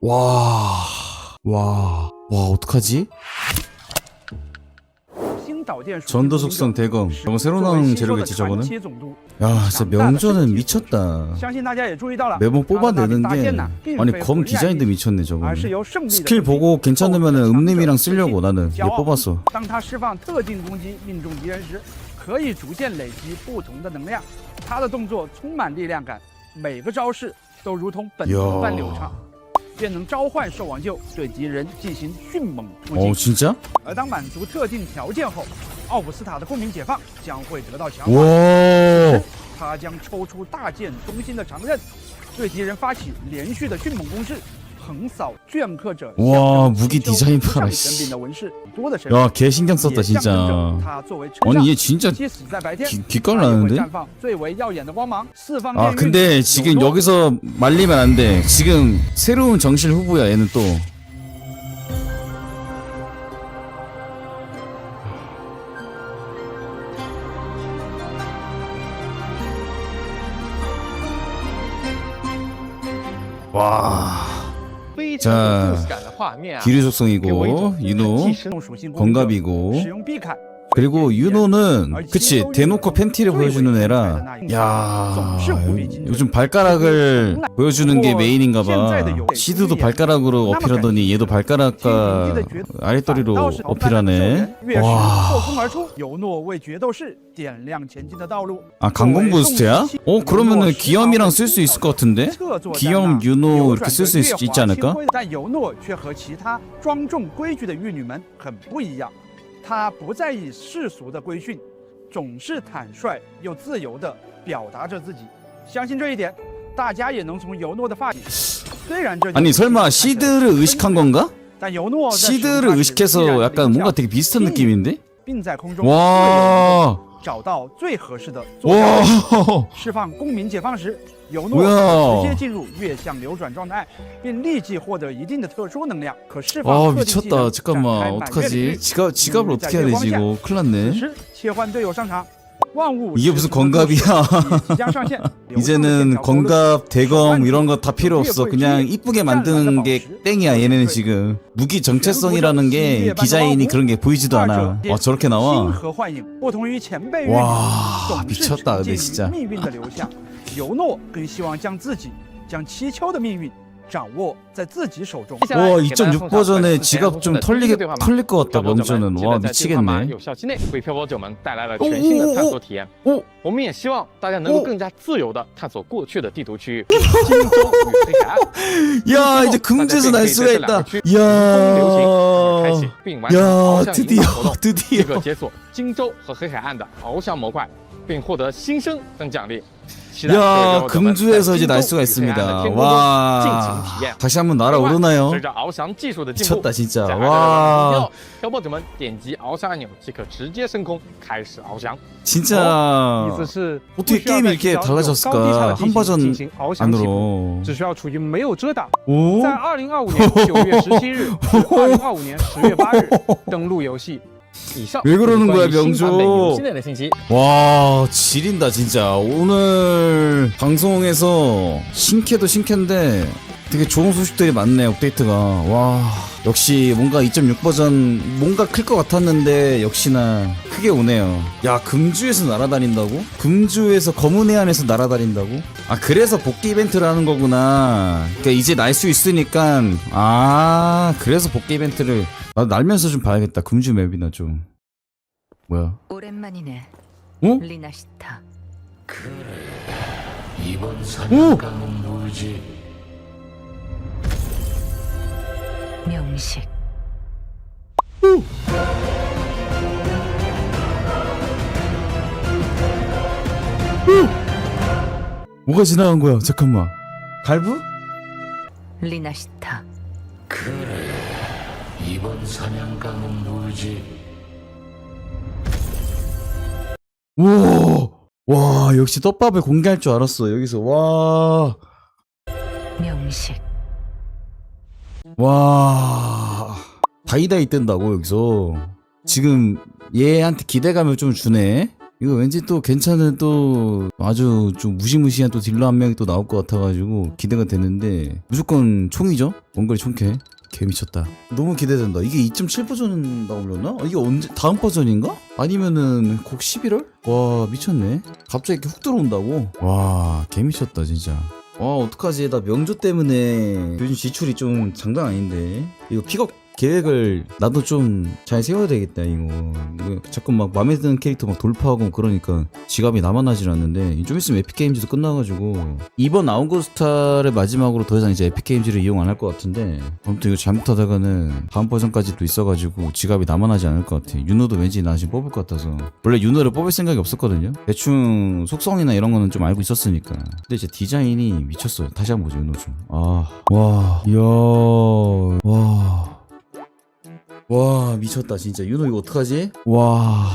와, 와, 와, 어떡하지? 전도속성 대검. 저거 새로 나온 재료겠지 저거는? 야, 진짜 명조는 미쳤다. 매번 뽑아내는 게 아니 검 디자인도 미쳤네 저거. 스킬 보고 괜찮으면 음림이랑 쓰려고 나는 얘 뽑았어. 都如同本能般流畅。便能召唤兽王鹫对敌人进行迅猛突击。而当满足特定条件后奥古斯塔的共鸣解放将会得到强化。他将抽出大剑中心的长刃对敌人发起连续的迅猛攻势。 와 무기 디자인 봐라 야개 신경 썼다 진짜。 아니 얘 진짜 기깔 나는데？ 아 근데 지금 여기서 말리면 안돼。 지금 새로운 정실 후보야 얘는 또。 와. 자, 기류 속성이고, 유노, 건갑이고, 그리고 윤호는 그치 대놓고 팬티를 보여주는 애라 야 요즘 발가락을 보여주는 게 메인인가봐 시드도 발가락으로 어필하더니 얘도 발가락과 아랫도리로 反倒是 어필하네 越是后 와 空而出，尤诺为决斗士点亮前进的道路。 아 강공 부스트야? 어 그러면은 기염이랑 쓸 수 있을 것 같은데? 侧坐在 기염 那 윤호 流 이렇게 转 쓸 着 수 月 있, 华 있지 않을까? 清辉但尤诺却和其他庄重规矩的玉女们很不一样， 她不在意世俗的规训，总是坦率又自由地表达着自己。相信这一点，大家也能从尤诺的发型。虽然这 아니 설마 시드를 의식한 건가? 但尤诺在使用 시드를 它时依 의식해서 然 약간 灵 뭔가 巧 되게 비슷한 느낌인데? 并在空中 와 找到最合适的坐标 와 释放公民解放时， 尤诺 뭐야 直接进入月相流转状态，并立即获得一定的特殊能量，可释放 아 特定技 미쳤다 能 잠깐만 展开满月领 어떡하지 域 지갑, 지갑을 어떻게 해야 되지 이거 큰일 此 났네 时切换队友上场，万物 이게 무슨 건갑이야 即将上线， 이제는 건갑, 대검 이런 거 다 필요 없어 그냥 이쁘게 만드는 게 땡이야 얘네는 지금 무기 정체성이라는 게 디자인이 그런 게 보이지도 않아 와 저렇게 星 나와 河幻影不同于前辈玉女 와 总是 미쳤다 沉浸 근데 于 진짜 命运的流向， 尤诺更希望将自己将七秋的命运掌握在自己手中。接下来 와 给大家 2.6 送上 버전에 本次 지갑 좀 前 털리게 对话码 털릴 것 같다 漂泊者们 명전은 记 와 得在对话码 미치겠네 有效期内为漂泊者们带来了全新的探索体验。哦我们也希望大家能够更加自由地探索过去的地图区域，哦荆州与黑海岸。 야 이제 금주에서 날 수가 있다 风流行而开启 야 ，并完成翱 야 翔引 드디어 导活动，这 드디어 个解锁荆州和黑海岸的翱翔模块，并获得新生等奖励。 야 금주에서 이제 날 수가 있습니다. 와. 다시 한번 날아오르나요? 미쳤다 진짜. 와. 진짜. 어떻게 게임이 이렇게 달라졌을까? 한 버전 안으로. 오. 왜 그러는 거야 명조? 와 지린다 진짜. 오늘 방송에서 신캐도 신캐인데 되게 좋은 소식들이 많네 업데이트가 와 역시 뭔가 2.6 버전 뭔가 클 것 같았는데 역시나 크게 오네요 야 금주에서 날아다닌다고? 금주에서 검은 해안에서 날아다닌다고? 아 그래서 복귀 이벤트를 하는 거구나 그러니까 이제 날 수 있으니까 아 그래서 복귀 이벤트를 나 날면서 좀 봐야겠다 금주 맵이나 좀 뭐야 오랜만이네. 어? 리나시타. 오! 명식. 뭐가 지나간 거야? 잠깐만. 갈부? 리나시타. 우와. 와, 역시 떡밥을 공개할 줄 알았어. 여기서 와. 명식. 와. 다이다이 뜬다고 여기서. 지금 얘한테 기대감을 좀 주네. 이거 왠지 또 괜찮은 또 아주 좀 무시무시한 또 딜러 한 명이 또 나올 것 같아가지고 기대가 되는데 무조건 총이죠? 원거리 총캐 개 미쳤다 너무 기대된다 이게 2.7 버전 나오려나? 아, 이게 언제 다음 버전인가? 아니면은 곡 11월? 와 미쳤네 갑자기 이렇게 훅 들어온다고? 와 개 미쳤다 진짜 와 어떡하지? 나 명조 때문에 요즘 지출이 좀 장난 아닌데. 이거 픽업 계획을 나도 좀 잘 세워야 되겠다 이거. 자꾸 막 마음에 드는 캐릭터 막 돌파하고 그러니까 지갑이 남아나질 않는데 좀 있으면 에픽게임즈도 끝나가지고 이번 아웃고스타를 마지막으로 더 이상 이제 에픽게임즈를 이용 안 할 것 같은데 아무튼 이거 잘못하다가는 다음 버전까지도 있어가지고 지갑이 남아나지 않을 것 같아. 윤호도 왠지 나 지금 뽑을 것 같아서. 원래 윤호를 뽑을 생각이 없었거든요. 대충 속성이나 이런 거는 좀 알고 있었으니까. 근데 이제 디자인이 미쳤어요. 다시 한번 보죠 윤호 좀아와 이야 와 와 미쳤다 진짜 윤호 이거 어떡하지? 와.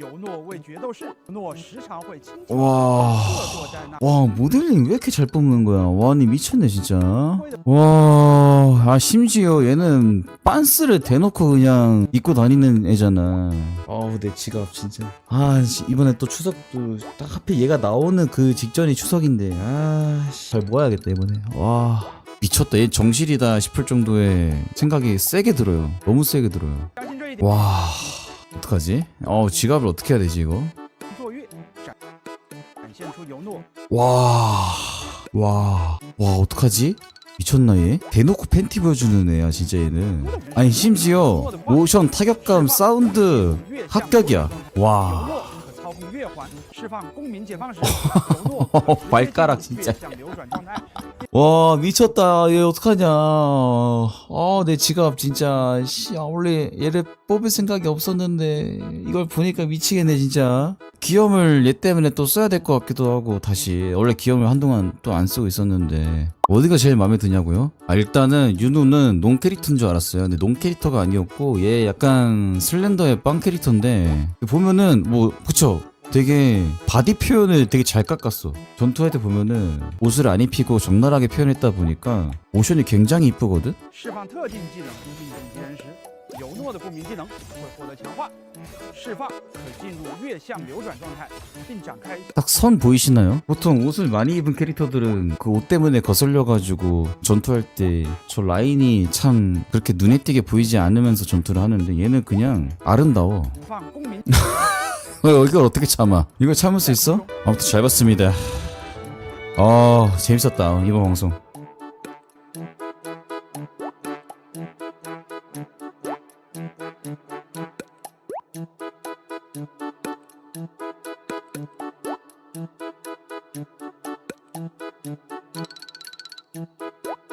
有诺为决斗士，诺时常会轻轻 와. 侧坐在那。 와 모델링 왜 이렇게 잘 뽑는 거야 와 니 미쳤네 진짜 와아 심지어 얘는 빤스를 대놓고 그냥 입고 다니는 애잖아 아우 내 지갑 진짜 아 씨, 이번에 또 추석도 딱 하필 얘가 나오는 그 직전이 추석인데 아잘 모아야겠다 이번에 와 미쳤다 얘 정실이다 싶을 정도의 생각이 세게 들어요 너무 세게 들어요 相信这一点， 와 어떡하지? 어 지갑을 어떻게 해야 되지 이거? 와, 와, 와, 어떡하지? 미쳤나 얘? 대놓고 팬티 보여주는 애야 진짜 얘는 아니 심지어 모션 타격감 사운드 합격이야 와 발가락 진짜 와 미쳤다. 얘 어떡하냐. 아 내 지갑 진짜 씨 아, 원래 얘를 뽑을 생각이 없었는데 이걸 보니까 미치겠네 진짜. 기염을 얘 때문에 또 써야 될 것 같기도 하고 다시. 원래 기염을 한동안 또 안 쓰고 있었는데. 어디가 제일 마음에 드냐고요? 아 일단은 윤우는 농 캐릭터인 줄 알았어요. 근데 농 캐릭터가 아니었고 얘 약간 슬렌더의 빵 캐릭터인데 보면은 뭐 그쵸 되게 바디 표현을 되게 잘 깎았어. 전투할 때 보면은 옷을 안 입히고 적나라하게 표현했다 보니까 모션이 굉장히 이쁘거든? 딱 선 보이시나요? 보통 옷을 많이 입은 캐릭터들은 그 옷 때문에 거슬려가지고 전투할 때 저 라인이 참 그렇게 눈에 띄게 보이지 않으면서 전투를 하는데 얘는 그냥 아름다워. 어, 이걸 어떻게 참아? 이걸 참을 수 있어? 아무튼 잘 봤습니다. 아, 재밌었다. 어, 이번 방송.